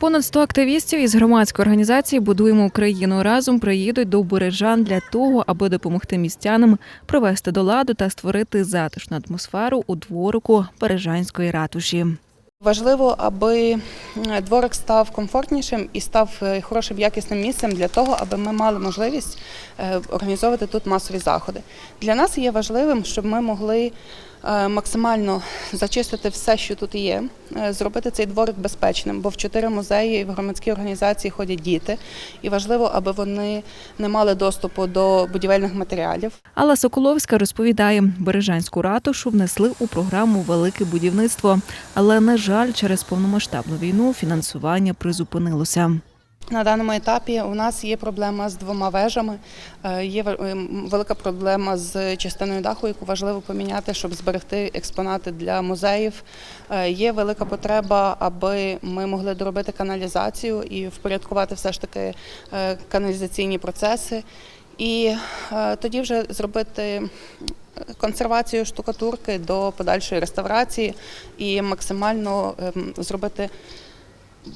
Понад 100 активістів із громадської організації Будуємо Україну разом приїдуть до Бережан для того, аби допомогти містянам привести до ладу та створити затишну атмосферу у дворику Бережанської ратуші. Важливо, аби е, дворик став комфортнішим і став е, хорошим якісним місцем для того, аби ми мали можливість е, організовувати тут масові заходи. Для нас є важливим, щоб ми могли максимально зачистити все, що тут є, е, зробити цей дворик безпечним, бо в чотири музеї і в громадські організації ходять діти, і важливо, аби вони не мали доступу до будівельних матеріалів. Алла Соколовська розповідає, Бережанську ратушу внесли у програму Велике будівництво, але на жаль, через повномасштабну війну фінансування призупинилося. На даному етапі у нас є проблема з двома вежами. е, Є ем, велика проблема з частиною даху, яку важливо поміняти, щоб зберегти експонати для музеїв. Е, Є велика потреба, аби ми могли доробити каналізацію і впорядкувати все ж таки е, каналізаційні процеси. І тоді вже зробити консервацію штукатурки до подальшої реставрації і максимально ем, зробити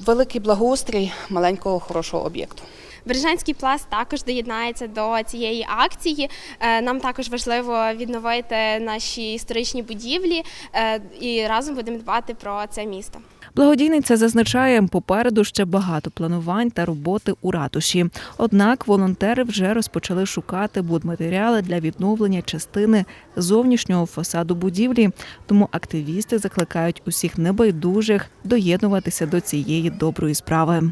великий благоустрій маленького хорошого об'єкту. Бережанський пласт також доєднається до цієї акції. Е, Нам також важливо відновити наші історичні будівлі е, і разом будемо дбати про це місто. Благодійниця зазначає, попереду ще багато планувань та роботи у ратуші. Однак волонтери вже розпочали шукати будматеріали для відновлення частини зовнішнього фасаду будівлі. Тому активісти закликають усіх небайдужих доєднуватися до цієї доброї справи.